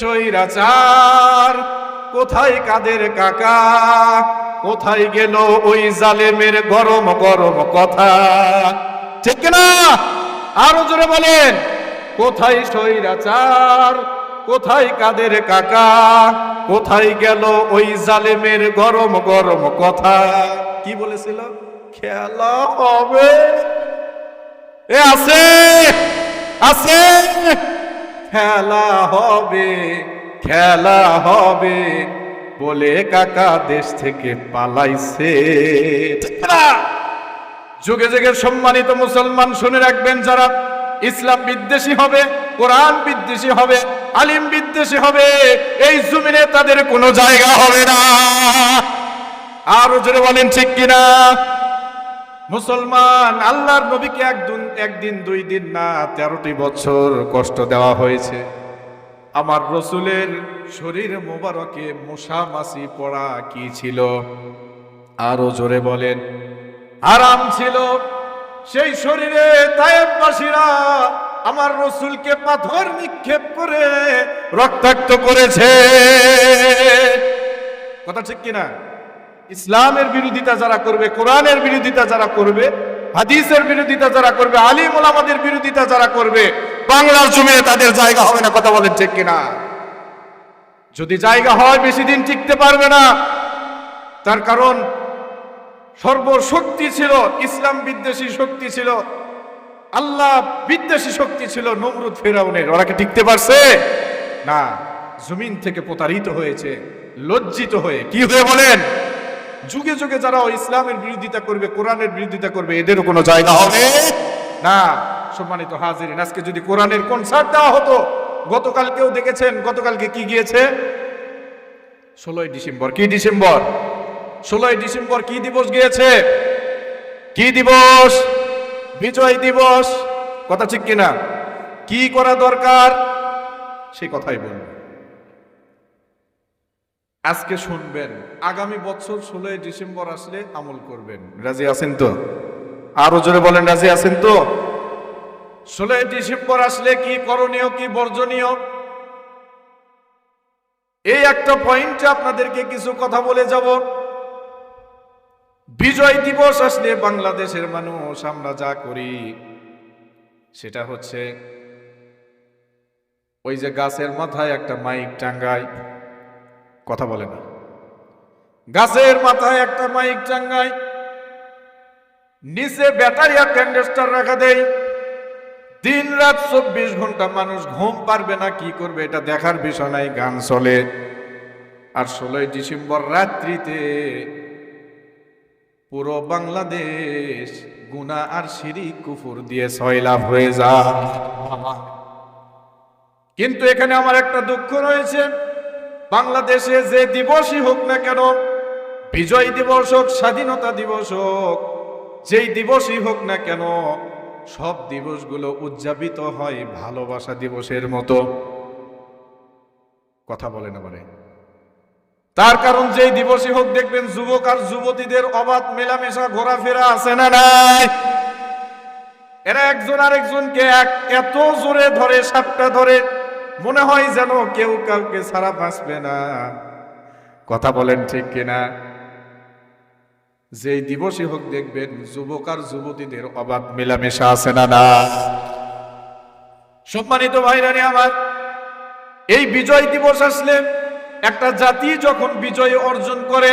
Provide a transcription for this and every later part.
সৈরাচার কোথায় কাদের কাকা? কোথায় গেল ওই জালেমের গরম গরম কথা? ঠিক না আরও জোরে বলেন, কোথায় সৈরাচার কোথায় কাদের কাকা? কোথায় গেল ওই জালেমের গরম গরম কথা? কি বলেছিল? খেলা হবে। এ আছে আছে। খেলা হবে খেলা হবে বলে কাকা দেশ থেকে পালাইছে। যুগে যুগে সম্মানিত মুসলমান শুনে রাখবেন যারা ইসলাম বিদ্বেষী হবে, কোরআন বিদ্বেষী হবে, আলিম বিদ্বেষী হবে, এই জমিনে তাদের কোনো জায়গা হবে না। আরও জোরে বলেন ঠিক কিনা? মুসলমান, আল্লাহর নবীকে একদিন একদিন, দুই দিন না, তেরোটি বছর কষ্ট দেওয়া হয়েছে। আমার রসুলের শরীর মোবারকে মশা মাসি পড়া কি ছিল? আরও জোরে বলেন আরাম ছিল। সেই শরীরে তায়েববাসীরা আমার রসুলকে পাথর নিক্ষেপ করে রক্তাক্ত করেছে। কথা ঠিক কিনা? ইসলামের বিরোধিতা যারা করবে, কোরআনের বিরোধিতা যারা করবে, হাদিসের বিরোধিতা যারা করবে, আলিম ওলামাদের বিরোধিতা যারা করবে, বাংলার জমিনে তাদের জায়গা হবে না, কথা বলেন ঠিক কিনা? যদি জায়গা হয়, বেশি দিন টিকতে পারবে না। তার কারণ, সর্বশক্তি ছিল, ইসলাম বিদ্বেষী শক্তি ছিল, আল্লাহ বিদ্বেষী শক্তি ছিল নমরুদ ফেরাউনের। ওরা কি টিকতে পারছে? না। জমিন থেকে প্রতারিত হয়েছে, লজ্জিত হয়ে। কি হয়ে বলেন? যুগে যুগে যারা ইসলামের বিরোধিতা করবে, কোরআনের বিরোধিতা করবে, এদেরও কোনো জায়গা হবে? না। সম্মানিত হাজিরিন, আজকে যদি কোরআনের কনসার্ট দেওয়া হতো, গতকালকেও দেখেছেন, গতকালকে কি গিয়েছে? ষোলোই ডিসেম্বর। কি ডিসেম্বর? ষোলোই ডিসেম্বর কি দিবস গিয়েছে? কি দিবস? বিজয় দিবস। কথা ঠিক কিনা? কি করা দরকার? সেই কথাই বলব। আজকে শুনবেন আগামী বছর ষোলোই ডিসেম্বর আসলে আমল করবেন। রাজি আছেন তো? আরও জোরে বলেন রাজি আছেন তো? ষোলোই ডিসেম্বর আসলে কি করণীয় কি বর্জনীয়? এই একটা পয়েন্টে আপনাদেরকে কিছু কথা বলে যাব। বিজয় দিবস আসলে বাংলাদেশের মানুষ আমরা যা করি সেটা হচ্ছে ওই যে গাছের মাথায় একটা মাইক টাঙ্গায়। কথা বলে না। গাছের মাথায় একটা মাইক টাঙ্গায়, নিচে ব্যাটারি আর ক্যান্ডেস্টার রাখা দেয় দিন রাত চব্বিশ ঘণ্টা মানুষ ঘুম পারবে না, কি করবে, এটা দেখার বিষয় নাই, গান চলে। আর ষোলোই ডিসেম্বর রাত্রিতে পুরো বাংলাদেশ গুনা আর সিঁড়ি কুফুর দিয়ে সয়লাভ হয়ে যা কিন্তু এখানে আমার একটা দুঃখ রয়েছে। বাংলাদেশে যে দিবসই হোক না কেন, বিজয় দিবস হোক, স্বাধীনতা দিবস হোক, যেই দিবসই হোক না কেন, সব দিবসগুলো উদযাপিত হয় ভালোবাসা দিবসের মতো। কথা বলে না বলে। তার কারণ যেই দিবসই হোক, দেখবেন যুবক আর যুবতীদের অবাধ মেলামেশা, ঘোরাফেরা আছে না নাই? এরা একজন আরেকজনকে এক এত জোরে ধরে, সাপটা ধরে মনে হয় যেন কেউ কাউকে ছাড়া বাঁচবে না। কথা বলেন ঠিক কিনা? যেই দিবসই হোক দেখবেন, যুবক আর যুবতীদের অবাধ মেলামেশা আছে না না? সম্মানিত ভাইরানি আমার, এই বিজয় দিবস আসলে একটা জাতি যখন বিজয় অর্জন করে,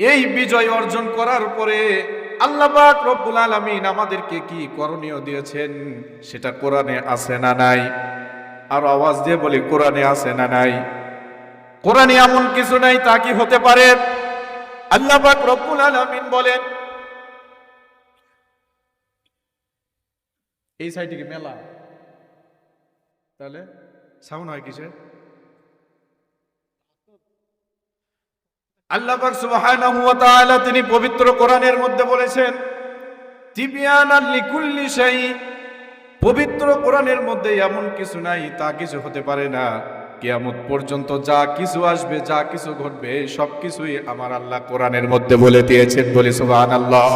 এই বিজয় অর্জন করার পরে আল্লাপাক রব্বুল আলমিন আমাদেরকে কি করণীয় দিয়েছেন? সেটা কোরআনে আছে না নাই? আর আওয়াজ দিয়ে বলি, কোরআনে আছে না নাই? কোরআনে এমন কিছু নাই, তা কি হতে পারে? আল্লাপাক রব্বুল আলমিন বলেন, এই সাইডে কি মেলা? তাহলে সাউন্ড হয় কিসে আল্লাহ পাক সুবহানাহু তিনি পবিত্র কোরআনের মধ্যে বলেছেন তিবিয়ানাল লিকুল্লি শাই পবিত্র কোরআনের মধ্যে এমন কিছু নাই, তা কিছু হতে পারে না। কিয়ামত পর্যন্ত যা কিছু আসবে, যা কিছু ঘটবে সব কিছুই আমার আল্লাহ কোরআনের মধ্যে বলে দিয়েছেন বলে সুবহানাল্লাহ।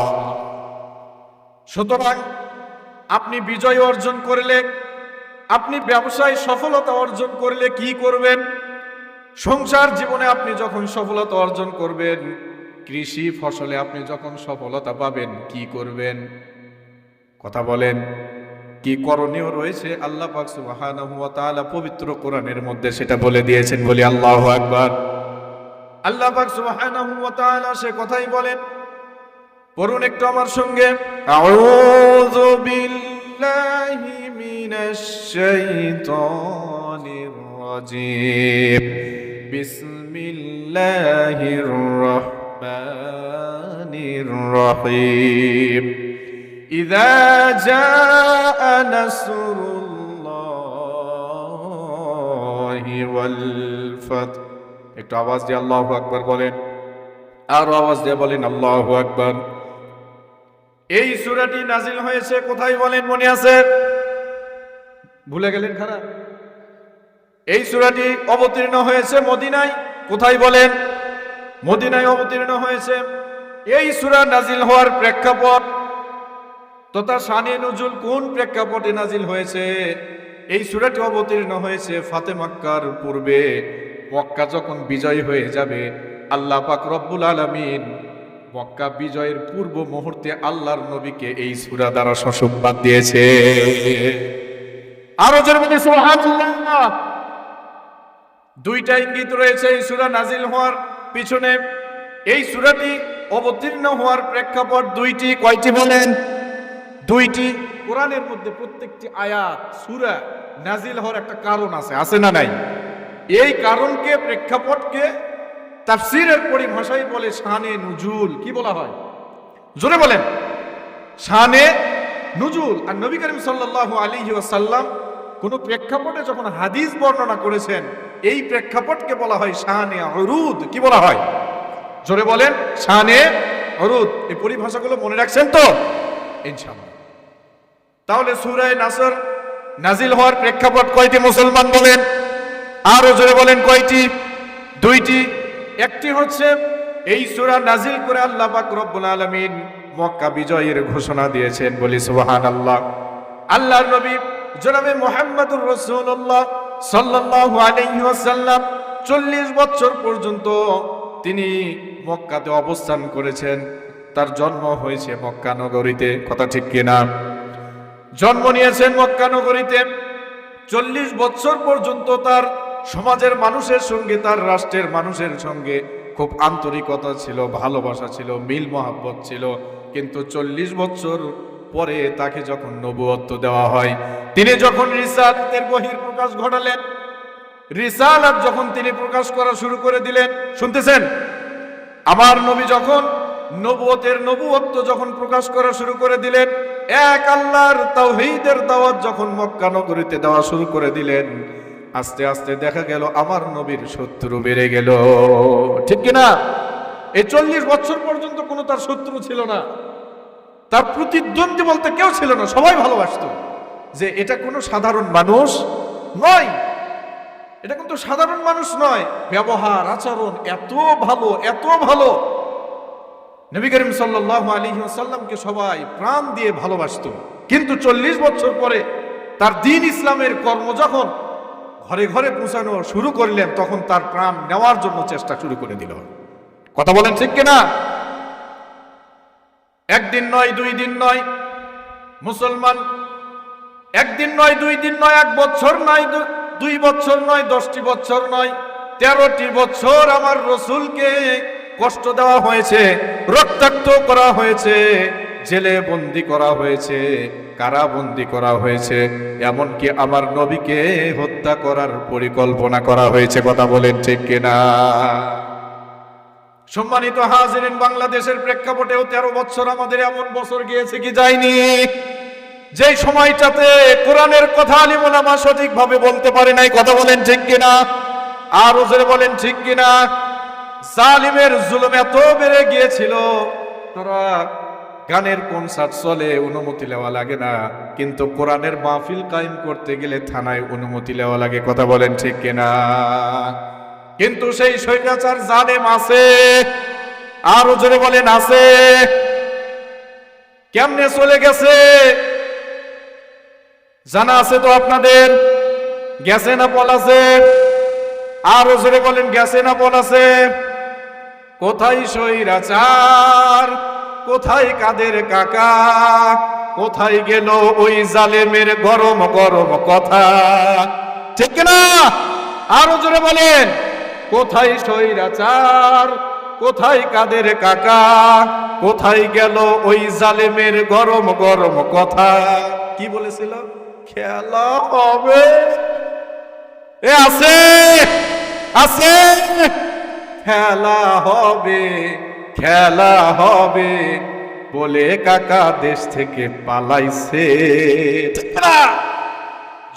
সুতরাং আপনি বিজয় অর্জন করলে, আপনি ব্যবসায় সফলতা অর্জন করলে কি করবেন? সংসার জীবনে আপনি যখন সফলতা অর্জন করবেন, কৃষি ফসলে আপনি যখন সফলতা পাবেন, কি করবেন? কথা বলেন, কি করণীয় রয়েছে? আল্লাহ পাক পবিত্র কোরআনের মধ্যে সেটা বলে দিয়েছেন, বলি আল্লাহু আকবার। আল্লাহ পাক সে কথাই বলেন, পড়ুন একটু আমার সঙ্গে। আউযু মিনাশ বিসমিল্লাহির রাহমানির রহিম إذا جاء نصر الله والفتح একটু আওয়াজ দিয়ে আল্লাহু আকবার বলেন আর আওয়াজ দিয়ে বলেন আল্লাহু আকবার এই সূরাটি নাজিল হয়েছে কোথায় বলেন মনে আছে ভুলে গেলেন খারাপ এই সূরাটি অবতীর্ণ হয়েছে মদিনায়। কোথায় বলেন? মদিনায় অবতীর্ণ হয়েছে। এই সূরা নাজিল হওয়ার প্রেক্ষাপট তথা শানে নজুল কোন প্রেক্ষাপটে নাজিল হয়েছে? এই সূরাটি অবতীর্ণ হয়েছে ফাতে মক্কার পূর্বে। মক্কা যখন বিজয় হয়ে যাবে, আল্লাহ পাক রব্বুল আলামিন মক্কা বিজয়ের পূর্ব মুহূর্তে আল্লাহর নবীকে এই সূরা দ্বারা সুসংবাদ দিয়েছে। আরও সুবহানাল্লাহ। দুইটা ইঙ্গিত রয়েছে এই সুরা নাজিল হওয়ার পিছনে। এই সূরাটি অবতীর্ণ হওয়ার প্রেক্ষাপট দুইটি, কয়টি বলেন? দুইটি। কোরআনের মধ্যে প্রত্যেকটি আয়াত, সূরা নাজিল হওয়ার একটা কারণ আছে আছে না নাই? এই কারণকে, প্রেক্ষাপটকে তাফসিরের পরিভাষায় বলে শানে নুজুল। কি বলা হয়? জোরে বলেন। শানে নুজুল। আর নবী করিম সাল্লাল্লাহু আলাইহি ওয়াসাল্লাম কোন প্রেক্ষাপটে যখন হাদিস বর্ণনা করেছেন এই প্রেক্ষাপটকে বলা হয় শানে অরুদ কি বলা হয়? জোরে বলেন, শানে অরুদ এই পরিভাষাগুলো মনে রাখছেন তো? তাহলে সুরায় নাসর নাজিল হওয়ার প্রেক্ষাপট কয়টি মুসলমান বলেন? আরও জোরে বলেন, কয়টি? দুইটি। একটি হচ্ছে, এই সূরা নাজিল করে আল্লাহ রব্বুল আলামিন মক্কা বিজয়ের ঘোষণা দিয়েছেন বলি সুবহানাল্লাহ। আল্লাহর নবী জনাবে মোহাম্মদুর রাসূলুল্লাহ সাল্লাল্লাহু আলাইহি ওয়াসাল্লাম 40 বছর পর্যন্ত তিনি মক্কাতে অবস্থান করেছেন। তার জন্ম হয়েছে মক্কা নগরীতে, কথা ঠিক কিনা? জন্ম নিয়েছেন মক্কা নগরীতে। চল্লিশ বছর পর্যন্ত তার সমাজের মানুষের সঙ্গে, তার রাষ্ট্রের মানুষের সঙ্গে খুব আন্তরিকতা ছিল, ভালোবাসা ছিল, মিল মহাব্বত ছিল। কিন্তু চল্লিশ বছর পরে তাকে যখন নবুয়ত্ব দেওয়া হয়, তিনি যখন রিসালাতের বহির প্রকাশ ঘটালেন, রিসালাত যখন তিনি প্রকাশ করা শুরু করে দিলেন, শুনতেছেন? আমার নবী যখন নবুয়তের নবুয়ত্ব যখন প্রকাশ করা শুরু করে দিলেন, এক আল্লাহর তাওহীদের দাওয়াত যখন মক্কা নগরীতে দেওয়া শুরু করে দিলেন, আস্তে আস্তে দেখা গেল আমার নবীর শত্রু বেড়ে গেল। ঠিক কিনা? এই চল্লিশ বছর পর্যন্ত কোনো তার শত্রু ছিল না। তার প্রতিদ্বন্দ্বী বলতে কেউ ছিল না, সবাই ভালোবাসতো। যে এটা কোনো সাধারণ মানুষ নয়। এটা কিন্তু সাধারণ মানুষ নয়। ব্যবহার, আচরণ এত ভালো এত ভালো। নবী করিম সাল্লাহ আলী সাল্লামকে সবাই প্রাণ দিয়ে ভালোবাসত। কিন্তু চল্লিশ বছর পরে তার দিন ইসলামের কর্ম যখন ঘরে ঘরে পৌঁছানো শুরু করলেন, তখন তার প্রাণ নেওয়ার জন্য চেষ্টা শুরু করে দিল। কথা বলেন ঠিক কিনা? একদিন নয়, দুই দিন নয়। মুসলমান, একদিন নয়, দুই দিন নয়, এক বছর নয় দুই বছর নয়, দশটি বছর নয়, তেরোটি বছর আমার রসুলকে কষ্ট দেওয়া হয়েছে, রক্তাক্ত করা হয়েছে, জেলে বন্দি করা হয়েছে, কারাবন্দি করা হয়েছে, এমনকি আমার নবীকে হত্যা করার পরিকল্পনা করা হয়েছে, কথা বলেন ঠিক কিনা? সম্মানিত হাজিরেন, বাংলাদেশের প্রেক্ষাপটেও তেরো বছর আমাদের এমন বছর গিয়েছে কি যায়নি? যে সময়টাতে কোরআনের কথা আলিমুলামা সঠিকভাবে বলতে পারে নাই, কথা বলেন ঠিক কিনা? আর ওজরে বলেন ঠিক কিনা? জালিমের জুলুম এত বেড়ে গিয়েছিল, তোরা গানের কনসার্ট চলে, অনুমতি নেওয়া লাগে না। কিন্তু কোরআনের মাহফিল কায়েম করতে গেলে থানায় অনুমতি নেওয়া লাগে, কথা বলেন ঠিক কিনা? কিন্তু সেই স্বৈরাচার জালেম আছে, আরও জোরে বলেন আছে। কেমনে চলে গেছে? জানা আছে তো আপনাদের, গেছে না পলাছে আরও জোরে বলেন, গেছে না পলাছে কোথায় সৈরাচার কোথায় কাদের কাকা? কোথায় গেল ওই জালেমের গরম গরম কথা? ঠিক না আরও জোরে বলেন। কোথায় সৈরাচার কোথায় কাদের কাকা? কোথায় গেল ওই জালেমের গরম গরম কথা? কি বলেছিল? খেলা হবে। এ আছে আছে। খেলা হবে খেলা হবে। বলে কাকা দেশ থেকে পালাইছে।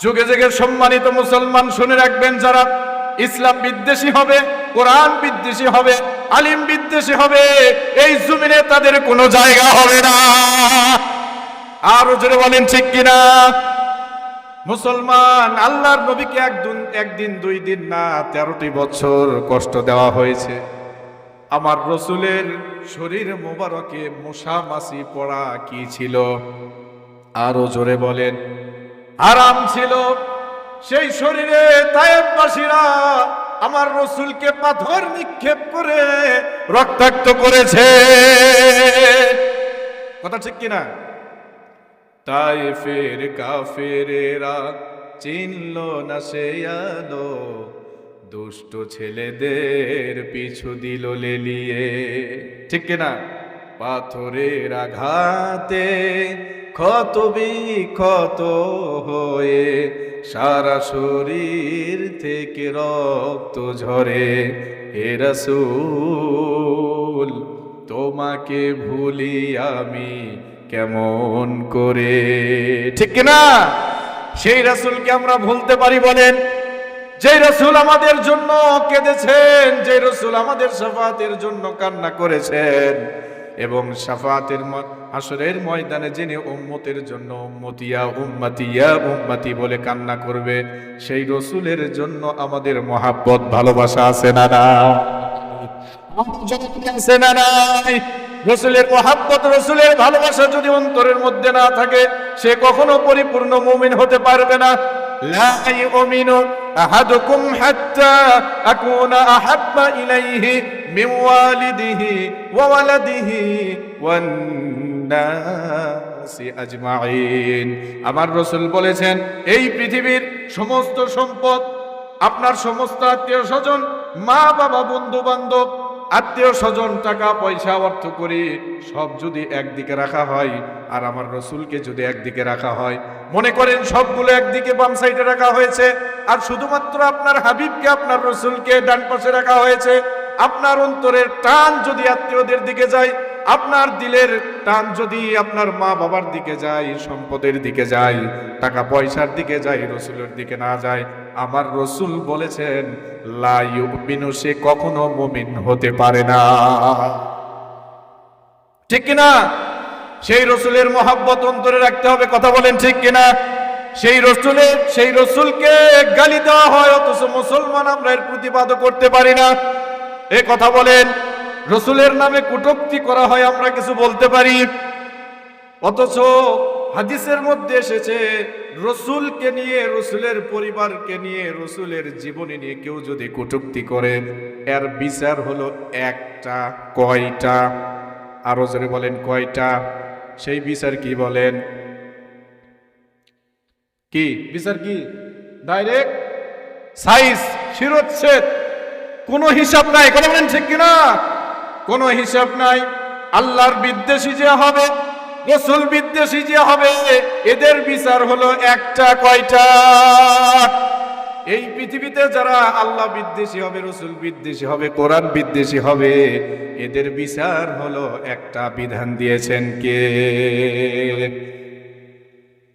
যুগে যুগে সম্মানিত মুসলমান শুনে রাখবেন যারা ইসলাম বিদ্বেষী হবে, কোরআন বিদ্বেষী হবে, আলিম বিদ্বেষী হবে, এই জমিনে তাদের কোনো জায়গা হবে না। আরও জোরে বলেন ঠিক কিনা? মুসলমান, আল্লাহর নবীকে একদিন একদিন, দুই দিন না, তেরোটি বছর কষ্ট দেওয়া হয়েছে। আমার রসুলের শরীর মোবারকে মশা মাসি পড়া কি ছিল? আরও জোরে বলেন। আরাম ছিল। সেই শরীরে তায়েববাসীরা আমার রসুলকে পাথর নিক্ষেপ করে রক্তাক্ত করেছে। কথা ঠিক কিনা? তাই ফের কাফেরেরা চিনল না সে আলো। দুষ্ট ছেলেদের পিছু দিল লেলিয়ে। ঠিক কিনা? পাথরের আঘাতে ক্ষত বিক্ষত হয়ে সারা শরীর থেকে রক্ত ঝরে। হে রাসূল, তোমাকে ভুলি আমি কেমন করে? ঠিক না সেই রাসূলকে আমরা ভুলতে পারি বলেন যে রসুল আমাদের জন্য কেঁদেছেন যে রসুল আমাদের সাফাতের জন্য কান্না করেছেন এবং সাফাতের হাসরের ময়দানে যিনি উম্মতের জন্য উম্মতিয়া উম্মাতিয়া উম্মাতি বলে কান্না করবে, সেই রসুলের জন্য আমাদের মহাব্বত, ভালোবাসা আছে না না রসুলের মহাব্বত, রসুলের ভালোবাসা যদি অন্তরের মধ্যে না থাকে, সে কখনো পরিপূর্ণ মুমিন হতে পারবে না। আহাদুকুম حتى أكون أحب إليه من والده وولده والناس আমার রসুল বলেছেন, এই পৃথিবীর সমস্ত সম্পদ আপনার সমস্ত আত্মীয় স্বজন মা বাবা বন্ধু বান্ধব আত্মীয় স্বজন, টাকা, পয়সা, অর্থ করি, সব যদি একদিকে রাখা হয়, আর আমার রসুলকে যদি একদিকে রাখা হয়, মনে করেন সবগুলো একদিকে বাম সাইডে রাখা হয়েছে, আর শুধুমাত্র আপনার হাবিবকে, আপনার রসুলকে ডান পাশে রাখা হয়েছে, আপনার অন্তরের টান যদি আত্মীয়দের দিকে যায় আপনার দিলের টান যদি আপনার মা বাবার দিকে যায়, সম্পদের দিকে যায় টাকা পয়সার দিকে যায়, রসুলের দিকে না যায়, আমার রসুল বলেছেন লাইবিনু সে কখনো মুমিন হতে পারে না। ঠিক কিনা? সেই রসুলের মহাব্বত অন্তরে রাখতে হবে, কথা বলেন ঠিক কিনা? সেই রসুলের সেই রসুলকে গালি দেওয়া হয়, অথচ মুসলমান আমরা এর প্রতিবাদও করতে পারি না। এ কথা বলেন রসুলের নামে কটূক্তি করা হয়, আমরা কিছু বলতে পারি? অথচ হাদিসের মধ্যে এসেছে, রসুলকে নিয়ে, রসুলের পরিবারকে নিয়ে, রসুলের জীবনী নিয়ে কেউ যদি কটূক্তি করে, এর বিচার হলো একটা, কয়টা? আরও জোরে বলেন, কয়টা? সেই বিচার কি বলেন? কি? বিচার কি? ডাইরেক্ট সাইজ শিরোচ্ছেদ? কোনো হিসাব নাই, কথা বলেন ঠিক কিনা? কোনো হিসাব নাই। আল্লাহর বিদ্বেষী যে হবে, রসুল বিদ্বেষী যে হবে, এদের বিচার হলো একটা, কয়টা? এই পৃথিবীতে যারা আল্লাহ বিদ্বেষী হবে, রসুল বিদ্বেষী হবে, কোরআন বিদ্বেষী হবে, এদের বিচার হলো একটা বিধান দিয়েছেন কে?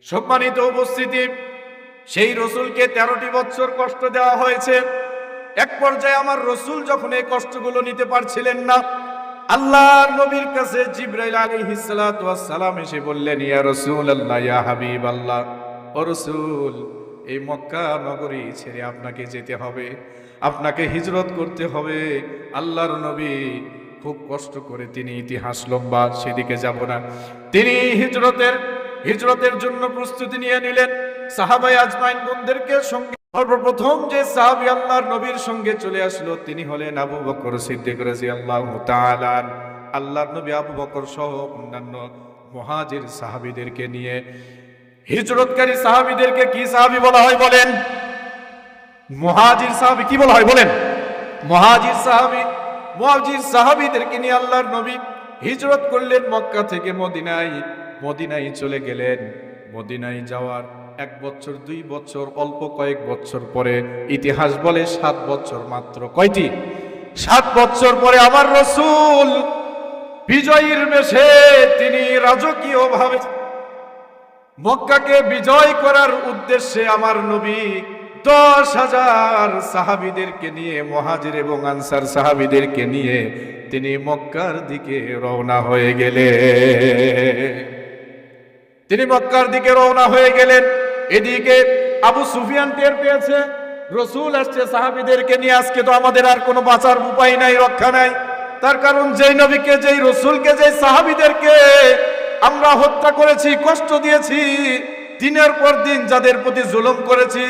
সম্মানিত উপস্থিতি, সেই রসুলকে তেরোটি বছর কষ্ট দেওয়া হয়েছে। এক পর্যায়ে আমার রসুল যখন এই কষ্টগুলো নিতে পারছিলেন না, আল্লাহর নবীর কাছে জিব্রাইল ওয়াস সালাম এসে বললেন, ইয়া রাসূলুল্লাহ, ইয়া হাবিব আল্লাহ ও রসুল, এই মক্কা নগরী ছেড়ে আপনাকে যেতে হবে, আপনাকে হিজরত করতে হবে। আল্লাহর নবী খুব কষ্ট করে তিনি ইতিহাস লম্বা, সেদিকে যাব না। তিনি হিজরতের হিজরতের জন্য প্রস্তুতি নিয়ে নিলেন। সাহাবাই আজমাইন বোনদেরকে সঙ্গে সর্বপ্রথম যে সাহাবি আল্লাহর নবীর সঙ্গে চলে আসলো, তিনি হলেন আবু বকর সিদ্দিক রাদিয়াল্লাহু তাআলা। আল্লাহর নবী আবু বকর সহ অন্যান্য মুহাজির সাহাবীদেরকে নিয়ে, হিজরতকারী সাহাবীদেরকে কি সাহাবী বলা হয় বলেন? মুহাজির সাহাবী কি বলা হয় বলেন? মুহাজির সাহাবী, মুহাজির সাহাবীদেরকে নিয়ে আল্লাহর নবী হিজরত করলেন মক্কা থেকে মদিনায় মদিনায় চলে গেলেন। মদিনায় যাওয়ার এক বছর, দুই বছর, অল্প কয়েক বছর পরে ইতিহাস বলে সাত বছর মাত্র। কয়টি? সাত বছর পরে আমার রসুল বিজয়ীর বেশে তিনি রাজকীয় ভাবে মক্কাকে বিজয় করার উদ্দেশ্যে আমার নবী দশ হাজার সাহাবিদেরকে নিয়ে, মহাজির এবং আনসার সাহাবিদেরকে নিয়ে তিনি মক্কার দিকে রওনা হয়ে গেলে তিনি মক্কার দিকে রওনা হয়ে গেলেন। এদিকে আবু সুফিয়ান টের পেয়েছে, রসুল আসছে সাহাবিদেরকে নিয়ে, আজকে তো আমাদের আর কোনো বাঁচার উপায় নাই, রক্ষা নাই। তার কারণ যেই নবীকে, যেই রসুলকে, যেই সাহাবিদেরকে আমরা হত্যা করেছি, কষ্ট দিয়েছি, দিনের পর দিন যাদের প্রতি জুলুম করেছি,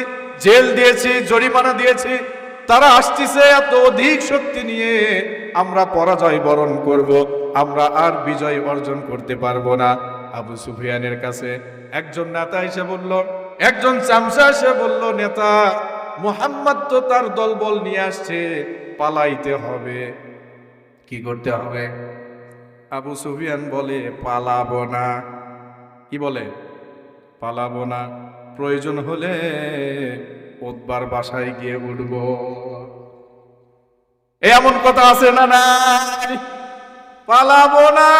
জেল দিয়েছি, জরিমানা দিয়েছি, তারা আসতেছে এত অধিক শক্তি নিয়ে আমরা পরাজয় বরণ করব, আমরা আর বিজয় অর্জন করতে পারব না। আবু সুফিয়ানের কাছে একজন নেতা এসে বলল, একজন চামচা এসে বলল, নেতা, মোহাম্মদ তো তার দলবল নিয়ে আসছে, পালাইতে হবে। কি করতে হবে? আবু সুফিয়ান বলে, পালাবো না। কি বলে? পালাবো না। প্রয়োজন হলে ওতবার বাসায় গিয়ে উঠব। এমন কথা আছে না নাই? পালাবো না।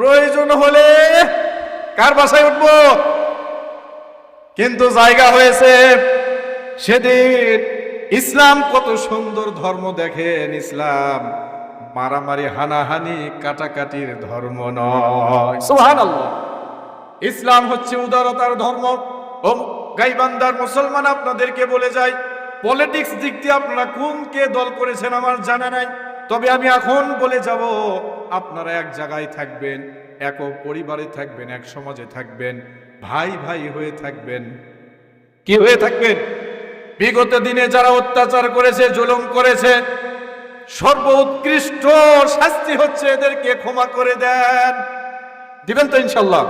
প্রয়োজন হলে কার বাসায় উঠব? কিন্তু জায়গা হয়েছে সেদিন ইসলাম কত সুন্দর ধর্ম দেখেন ইসলাম। মারামারি হানাহানি কাটাকাটির ধর্ম নয়। সুবহানাল্লাহ। ইসলাম হচ্ছে উদারতার ধর্ম। ও গাইবান্দার মুসলমান আপনাদেরকে বলে যায় পলিটিক্স দিক দিয়ে আপনারা কোন কে দল করেছেন আমার জানা নাই। তবে আমি এখন বলে যাব, আপনারা এক জায়গায় থাকবেন এক পরিবারে থাকবেন, এক সমাজে থাকবেন, ভাই ভাই হয়ে থাকবেন। কি হয়ে থাকবেন? বিগত দিনে যারা অত্যাচার করেছে, জুলুম করেছে, সর্বোৎকৃষ্ট শাস্তি হচ্ছে এদেরকে ক্ষমা করে দেন। দিবেন তো ইনশাল্লাহ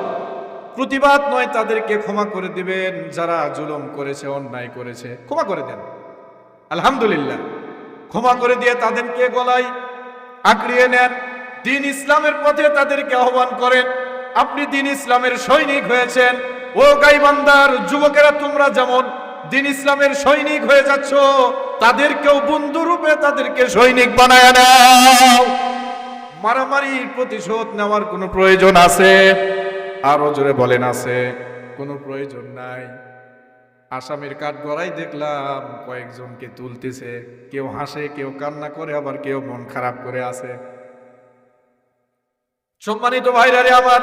প্রতিবাদ নয় তাদেরকে ক্ষমা করে দিবেন, যারা জুলুম করেছে, অন্যায় করেছে, ক্ষমা করে দেন। আলহামদুলিল্লাহ। ক্ষমা করে দিয়ে তাদেরকে গলায় আঁকড়িয়ে নেন। দিন ইসলামের পথে তাদেরকে আহ্বান করেন, আপনি দিন ইসলামের সৈনিক হয়েছেন। ও গাইবান্দার, যুবকেরা তোমরা যেমন দিন ইসলামের সৈনিক হয়ে যাচ্ছ, তাদেরকেও বন্ধু রূপে তাদেরকে সৈনিক বানায় নাও। মারামারি প্রতিশোধ নেওয়ার কোনো প্রয়োজন আছে? আরও জোরে বলেন, আছে। কোনো প্রয়োজন নাই। আসামের কাঠ গড়াই দেখলাম, কয়েকজনকে তুলতেছে। কেউ হাসে, কেউ কান্না করে, আবার কেউ মন খারাপ করে আছে। সম্মানিত ভাইরারে আমার,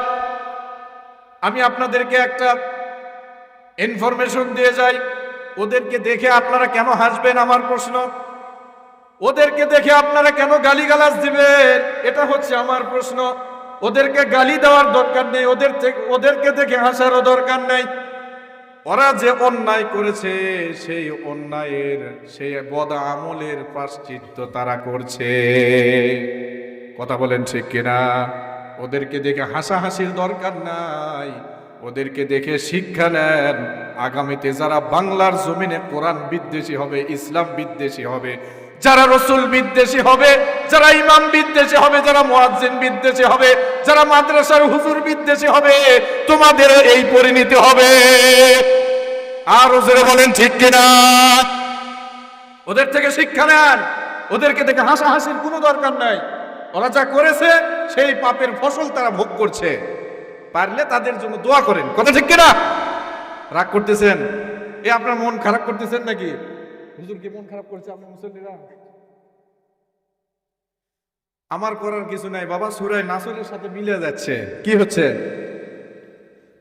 আমি আপনাদেরকে একটা ইনফরমেশন দিয়ে যাই। ওদেরকে দেখে আপনারা কেন হাসবেন আমার প্রশ্ন? ওদেরকে দেখে আপনারা কেন গালিগালাজ দিবেন? এটা হচ্ছে আমার প্রশ্ন। ওদেরকে গালি দেওয়ার দরকার নেই, ওদের ওদেরকে দেখে হাসারও দরকার নেই। ওরা যে অন্যায় করেছে, সেই অন্যায়ের, সেই বদ আমলের প্রাশ্চিত্য তারা করছে। কথা বলেন ঠিক কিনা? ওদেরকে দেখে হাসাহাসির দরকার নাই। ওদেরকে দেখে শিক্ষা নেন। আগামীতে যারা বাংলার জমিনে কোরআন বিদ্বেষী হবে, ইসলাম বিদ্বেষী হবে যারা রসুল বিদ্বেষী হবে, যারা ইমাম বিদ্বেষী হবে, যারা মুয়াজ্জিন বিদ্বেষী হবে, যারা মাদ্রাসার হুজুর বিদ্বেষী হবে তোমাদের এই পরিণতি হবে। আর ওজরে বলেন ঠিক কিনা? ওদের থেকে শিক্ষা নেন। ওদেরকে দেখে হাসাহাসির কোনো দরকার নাই। ওরা যা করেছে, সেই পাপের ফসল তারা ভোগ করছে। পারলে তাদের জন্য দোয়া করেন। কথা ঠিক কিনা? রাগ করতেছেন? এ আপনার মন খারাপ করতেছেন নাকি? হুজুর কি মন খারাপ করছে আপনার মুসল্লিরা? আমার করার কিছু নাই বাবা সুরায় নাসরের সাথে মিলে যাচ্ছে। কি হচ্ছে?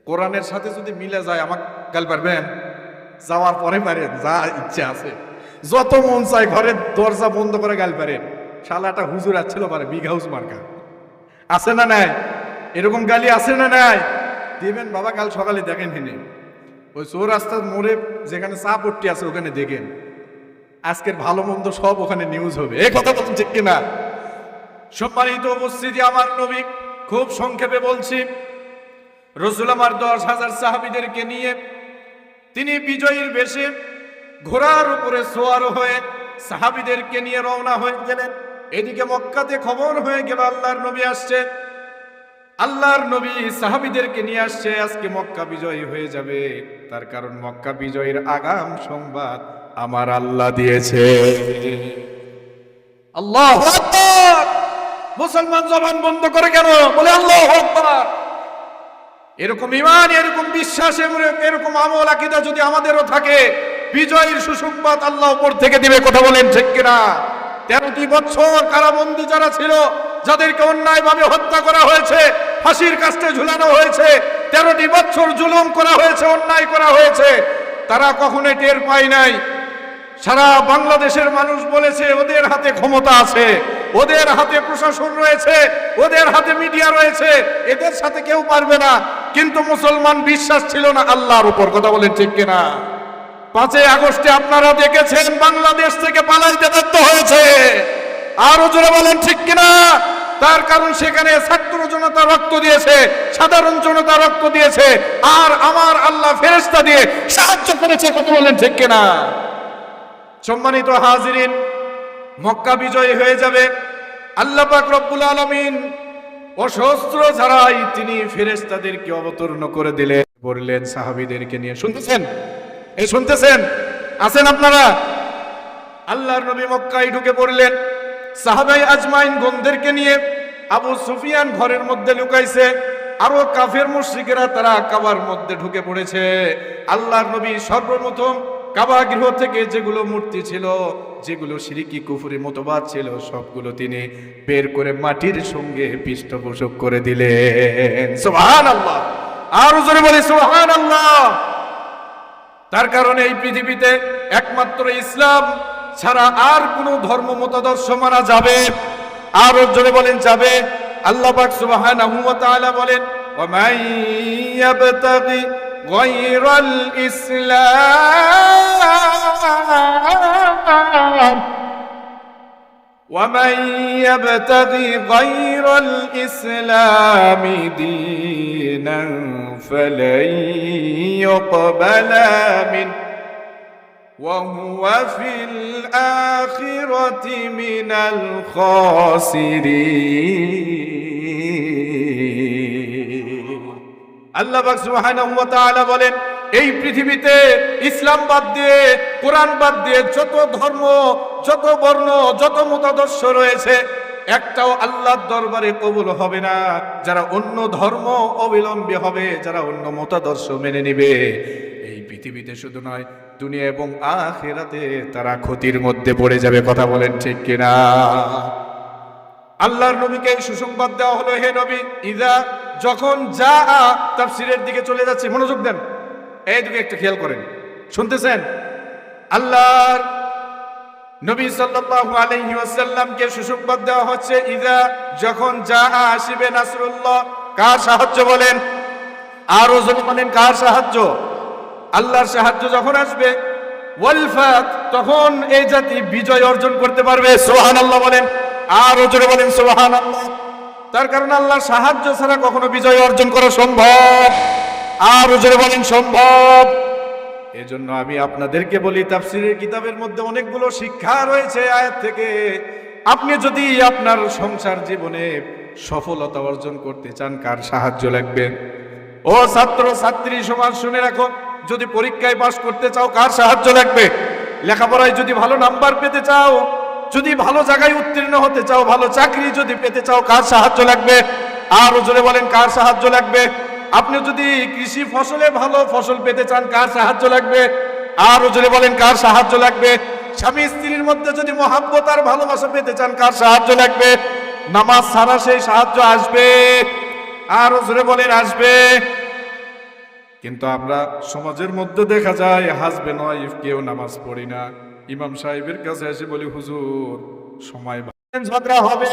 কোরআনের সাথে যদি মিলে যায় আমাকে গাল পারবেন? যাওয়ার পরে পারেন যা ইচ্ছে আছে। যত মন চাই ঘরের দরজা বন্ধ করে গাল পারেন। শালাটা হুজুর আসছিল পারে বিগ হাউস মার্কা। আছে না নাই? এরকম গালি আছে না নাই? দেবেন বাবা কাল সকালে দেখেন হেনে ওই চোর চৌরাস্তার মোড়ে যেখানে চা পট্টি আছে ওখানে দেখেন। আজকের ভালো মন্দ সব ওখানে নিউজ হবে। এই কথা বলছেন ঠিক কিনা? সম্মানিত উপস্থিতি, আমার নবী খুব সংক্ষেপে বলছি। রসুল আমার দশ হাজার সাহাবিদেরকে নিয়ে তিনি বিজয়ীর বেশে ঘোড়ার উপরে সোয়ার হয়ে সাহাবিদেরকে নিয়ে রওনা হয়ে গেলেন। এদিকে মক্কাতে খবর হয়ে গেল, আল্লাহর নবী আসছে। আল্লাহর নবী সাহাবিদেরকে নিয়ে আসছে, আজকে মক্কা বিজয়ী হয়ে যাবে। তার কারণ মক্কা বিজয়ীর আগাম সংবাদ আমার আল্লাহ দিয়েছে। আল্লাহ। মুসলমান জবান বন্ধ করে কেন? বলে আল্লাহ আকবার। এরকম ইমান এরকম বিশ্বাস এরকম- এরকম আমল আকিদা যদি আমাদেরও থাকে বিজয়ের সুসংবাদ আল্লাহ উপর থেকে দিবে কথা বলেন ঠিক কিনা? তেরোটি বছর কারাবন্দি যারা ছিল যাদেরকে অন্যায়ভাবে হত্যা করা হয়েছে ফাঁসির কাস্টে ঝুলানো হয়েছে তেরোটি বছর জুলুম করা হয়েছে অন্যায় করা হয়েছে তারা কখনোই টের পায় নাই। সারা বাংলাদেশের মানুষ বলেছে, ওদের হাতে ক্ষমতা আছে, ওদের হাতে প্রশাসন রয়েছে, ওদের হাতে মিডিয়া রয়েছে, এদের সাথে কেউ পারবে না। কিন্তু মুসলমান বিশ্বাস ছিল না আল্লাহর উপর। কথা বলেন ঠিক কিনা? পাঁচই আগস্টে আপনারা দেখেছেন, বাংলাদেশ থেকে পালাইতে বাধ্য হয়েছে। আরও জোরে বলেন ঠিক কিনা? তার কারণ সেখানে ছাত্র জনতা রক্ত দিয়েছে, সাধারণ জনতা রক্ত দিয়েছে, আর আমার আল্লাহ ফেরেস্তা দিয়ে সাহায্য করেছে। কথা বলেন ঠিক কিনা? সম্মানিত হাজিরিন, মক্কা বিজয় হয়ে যাবে আল্লাহ পাক রব্বুল আলামিন। অসহস্র ছাড়াই তিনি ফেরেশতাদেরকে অবতীর্ণ করে দিলেন, বললেন সাহাবীদেরকে নিয়ে, শুনতেছেন? এই শুনতেছেন? আছেন আপনারা? আল্লাহর নবী মক্কায় ঢুকে পড়লেন। সাহাবাই আজমাইন গন্ধেরকে নিয়ে আবু সুফিয়ান ঘরের মধ্যে লুকাইছে। আরও কাফের মুশরিকেরা তারা কাবার মধ্যে ঢুকে পড়েছে। আল্লাহর নবী সর্বপ্রথম কাবা গৃহ থেকে যেগুলো মূর্তি ছিল, যেগুলো সিরিকি কুফুরি মতবাদ ছিল, সবগুলো তিনি বের করে মাটির সঙ্গে পৃষ্ঠপোষক করে দিলেন। সুবহান আল্লাহ আরও জোরে বলি সুবহান আল্লাহ তার কারণে এই পৃথিবীতে একমাত্র ইসলাম ছাড়া আর কোনো ধর্ম মতাদর্শ মানা যাবে। আরও জোরে বলেন, যাবে। আল্লাহ পাক সুবহানাহু ওয়া বলেন غير الإسلام. ومن يبتغي غير الإسلام دينا فلن يقبل منه. وهو في الآخرة من الخاسرين. আল্লাহ বলেন, এই পৃথিবীতে ইসলাম বাদ দিয়ে, কোরআন বাদ দিয়ে যত ধর্ম, যত বর্ণ, যত মতাদর্শ রয়েছে, একটাও আল্লাহর দরবারে কবুল হবে না। যারা অন্য ধর্ম অবিলম্বী হবে, যারা অন্য মতাদর্শ মেনে নিবে। এই পৃথিবীতে শুধু নয়, দুনিয়া এবং আখেরাতে তারা ক্ষতির মধ্যে পড়ে যাবে, কথা বলেন ঠিক কিনা? আল্লাহর নবীকে সুসংবাদ দেওয়া হলো, হে নবী, ইদা যখন যা তাফসিরের দিকে চলে যাচ্ছে, মনোযোগ দেন। এই দিকে একটু খেয়াল করেন। শুনতেছেন? আল্লাহর নবী সাল্লাল্লাহু আলাইহি ওয়াসাল্লামকে সুসংবাদ দেওয়া হচ্ছে, ইদা যখন যা আসিবে নাসরুল্লাহ কার সাহায্য বলেন? আর ওজন বলেন, কার সাহায্য? আল্লাহর সাহায্য যখন আসবে ওয়ালফাত তখন এই জাতি বিজয় অর্জন করতে পারবে। সোহান আল্লাহ বলেন। আর ওজনে বলেন সোহান আল্লাহ তার কারণ আল্লাহর সাহায্য ছাড়া কখনো বিজয় অর্জন করা সম্ভব। আর ওজনে বলেন, সম্ভব। এজন্য আমি আপনাদেরকে বলি, তাফসিরের কিতাবের মধ্যে অনেকগুলো শিক্ষা রয়েছে আয়াত থেকে। আপনি যদি আপনার সংসার জীবনে সফলতা অর্জন করতে চান, কার সাহায্য লাগবে? ও ছাত্র, ছাত্রী, সমাজ শুনে রাখো, যদি পরীক্ষায় পাশ করতে চাও, কার সাহায্য লাগবে? লেখাপড়ায় যদি ভালো নাম্বার পেতে চাও যদি ভালো জায়গায় উত্তীর্ণ হতে চাও, ভালো চাকরি যদি পেতে চাও, কার সাহায্য লাগবে? আর জোরে বলেন, কার সাহায্য লাগবে? আপনি যদি কৃষি ফসলে ভালো ফসল পেতে চান, কার সাহায্য লাগবে? আর জোরে বলেন, কার সাহায্য লাগবে? স্বামী স্ত্রীর মধ্যে যদি মহাব্বত আর ভালোবাসা পেতে চান, কার সাহায্য লাগবে? নামাজ ছাড়া সেই সাহায্য আসবে। আর জোরে বলেন, আসবে। কিন্তু আমরা সমাজের মধ্যে দেখা যায় হাসবেন্ড ওয়াইফ কেউ নামাজ পড়ি না। ইমাম সাহেবের কাছে এসে বলি হুজুর সময় ঝগড়া হবে।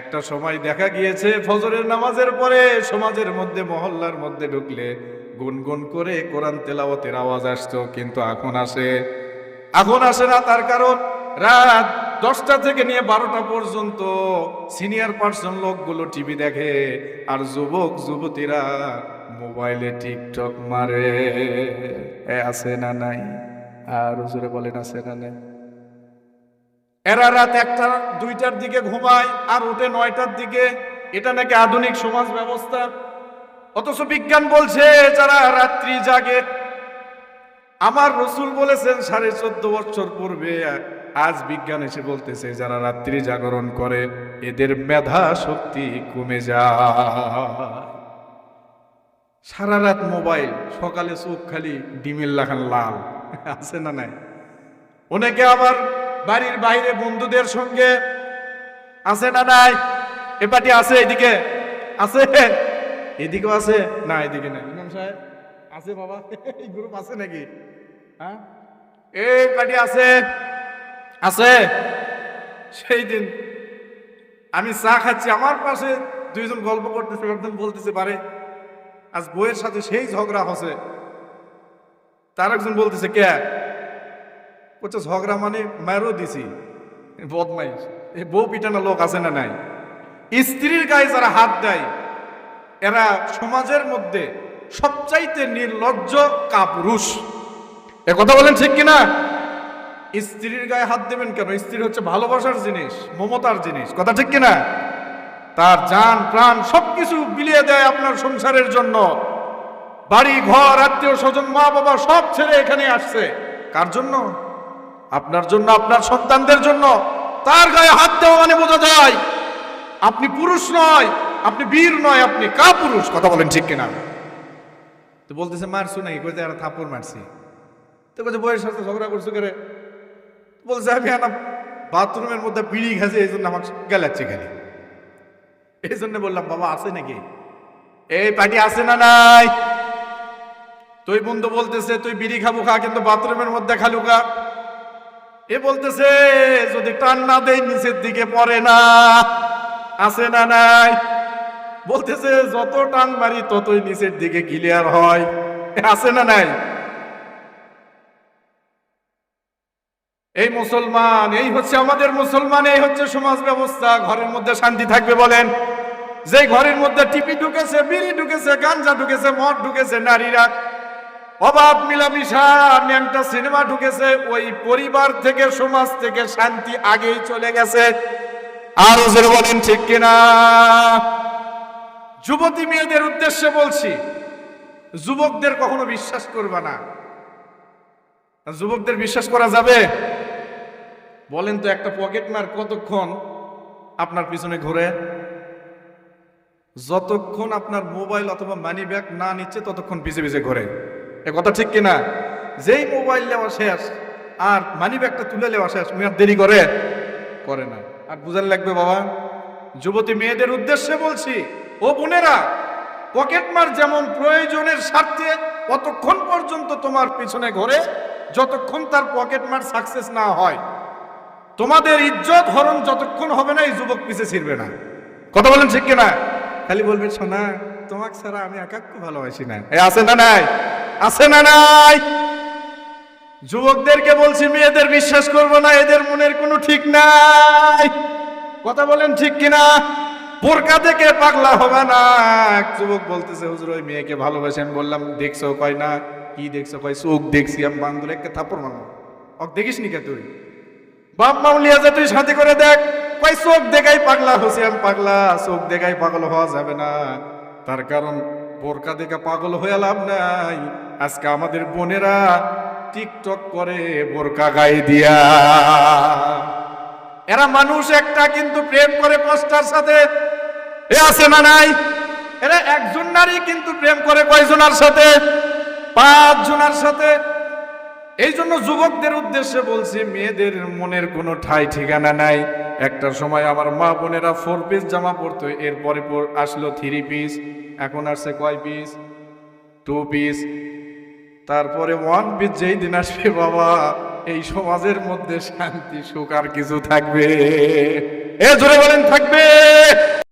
একটা সময় দেখা গিয়েছে ফজরের নামাজের পরে সমাজের মধ্যে মহল্লার মধ্যে ঢুকলে গুনগুন করে কোরআন তেলাওয়াতের আওয়াজ আসতো কিন্তু এখন আসে। এখন আসে না তার কারণ রাত দশটা থেকে নিয়ে বারোটা পর্যন্ত সিনিয়র পার্সন লোকগুলো টিভি দেখে আর যুবক যুবতীরা মোবাইলে টিকটক মারে। এ আছে না নাই? আর জোরে বলেন, আছে না এরা রাত একটা, দুইটার দিকে ঘুমায় আর উঠে নয়টার দিকে। এটা নাকি আধুনিক সমাজ ব্যবস্থা? অথচ বিজ্ঞান বলছে যারা রাত্রি জাগে। আমার রসুল বলেছেন, সাড়ে চোদ্দ বছর পূর্বে আজ বিজ্ঞান এসে বলতেছে, যারা রাত্রি জাগরণ করে, এদের মেধা শক্তি কমে যায়। সারা রাত মোবাইল, সকালে চোখ খালি ডিমিল লাখান লাল। আছে না নাই? অনেকে আবার বাড়ির বাইরে বন্ধুদের সঙ্গে আছে না নাই? এ পার্টি আছে এদিকে? আছে? এদিকেও আছে? না এদিকে নাই। ইমাম সাহেব আছে বাবা। এই গ্রুপ আছে নাকি? হ্যাঁ? এই পার্টি আছে। আছে? সেই দিন আমি চা খাচ্ছি আমার পাশে দুইজন গল্প করতেছে একজন বলতেছে পারে আজ বইয়ের সাথে সেই ঝগড়া হচ্ছে। তার একজন বলতেছে, কে? বলছে ঝগড়া মানে মারও দিছি। বদমাইশ। এই বউ পিটানো লোক আছে না নাই? স্ত্রীর গায়ে যারা হাত দেয়, এরা সমাজের মধ্যে সবচাইতে নির্লজ্জ কাপুরুষ। এ কথা বলেন ঠিক কিনা? স্ত্রীর গায়ে হাত দেবেন কেন? স্ত্রী হচ্ছে ভালোবাসার জিনিস, মমতার জিনিস। কথা ঠিক কিনা? তার জান, প্রাণ সবকিছু বিলিয়ে দেয় আপনার সংসারের জন্য। বাড়ি, ঘর, আত্মীয় স্বজন, মা বাবা সব ছেড়ে এখানে আসছে। কার জন্য? আপনার জন্য, আপনার সন্তানদের জন্য। তার গায়ে হাত দেওয়া মানে বোঝা যায়, আপনি পুরুষ নয়, আপনি বীর নয়, আপনি কা পুরুষ কথা বলেন ঠিক কিনা? তো বলতেছে, মারছু নাই কইতে আর থাপ্পড় মারছি। তো বলছে বইয়ের সাথে ঝগড়া করছ করে? বলছে, আমি আনা বাথরুমের মধ্যে বিড়ি ঘাসে এই জন্য আমার গেলাচ্ছে খালি এই জন্য বললাম, বাবা, আছে নাকি? এই পার্টি আছে না নাই? তুই বন্ধু বলতেছে, তুই বিড়ি খাব খা, কিন্তু বাথরুমের মধ্যে খালু খা। এ বলতেছে, যদি টান না দেয় নিচের দিকে পড়ে না। আছে না নাই? বলতেছে, যত টান মারি, ততই নিচের দিকে ক্লিয়ার হয়। আছে না নাই? এই মুসলমান, এই হচ্ছে আমাদের মুসলমান, এই হচ্ছে সমাজ ব্যবস্থা। ঘরের মধ্যে শান্তি থাকবে বলেন। যে ঘরের মধ্যে টিপি ঢুকেছে, বিড়ি ঢুকেছে, গাঞ্জা ঢুকেছে, মদ ঢুকেছে, নারীরা অভাব মিলামিশা ন্যাংটা সিনেমা ঢুকেছে, ওই পরিবার থেকে, সমাজ থেকে শান্তি আগেই চলে গেছে। আর ওদের বলেন ঠিক কিনা? যুবতী মেয়েদের উদ্দেশ্যে বলছি, যুবকদের কখনো বিশ্বাস করবে না। যুবকদের বিশ্বাস করা যাবে? বলেন তো একটা পকেট মার কতক্ষণ আপনার পিছনে ঘুরে? যতক্ষণ আপনার মোবাইল অথবা মানি ব্যাগ না নিচ্ছে, ততক্ষণ পিছে পিছে ঘুরে। এ কথা ঠিক কিনা? যেই মোবাইল নেওয়া শেষ আর মানি ব্যাগটা তুলে নেওয়া শেষ, উনি আর দেরি করে? করে না। আর বুঝার লাগবে বাবা? যুবতী মেয়েদের উদ্দেশ্যে বলছি, ও বোনেরা পকেট মার যেমন প্রয়োজনের স্বার্থে অতক্ষণ পর্যন্ত তোমার পিছনে ঘোরে, যতক্ষণ তার পকেট মার সাকসেস না হয়। তোমাদের ইজ্জত হরণ যতক্ষণ হবে না, এই যুবক পিছে ছিড়বে না। কথা বলেন ঠিক কিনা? খালি বলবে সোনা, তোমাকে ছাড়া আমি একাক্য ভালোবাসি না। এ আছে না নাই? আছে না নাই? যুবকদেরকে বলছি, মেয়েদের বিশ্বাস করব না, এদের মনের কোনো ঠিক নাই। কথা বলেন ঠিক কিনা? বোরকা দেখে পাগলা হবে না। এক যুবক বলতেছে, হুজুর, ওই মেয়েকে ভালোবাসে আমি বললাম, দেখছ, কয় না? কি দেখছ? কয়, চোখ দেখছি, আমি বাংলা একটা থাপড় মারবো। অক দেখিস নি কে তুই? বাপ মামলিয়া যে তুই সাথে করে দেখ, কয়, চোখ দেখাই পাগলা হসি আমি পাগলা, চোখ দেখাই পাগল হওয়া যাবে না। তার কারণ বোরকা দেখে পাগল হয়ে লাভ নাই। আজকে আমাদের বোনেরা টিকটক করে বোরকা গায়ে দিয়া। এরা মানুষ একটা কিন্তু প্রেম করে পাঁচটার সাথে। এ আছে না নাই? এরা একজন নারী কিন্তু প্রেম করে কয়জনার সাথে? পাঁচ জনের সাথে। এই জন্য যুবকদের উদ্দেশ্যে বলছি, মেয়েদের মনের কোনো ঠাই ঠিকানা নাই। একটা সময় আমার মা বোনেরা ফোর পিস জামা পরতো, এরপরে পর- আসলো থ্রি পিস এখন আসছে কয় পিস টু পিস তারপরে ওয়ান পিস যেই দিন আসবে বাবা, এই সমাজের মধ্যে শান্তি, সুখ আর কিছু থাকবে। এ জোরে বলেন, থাকবে।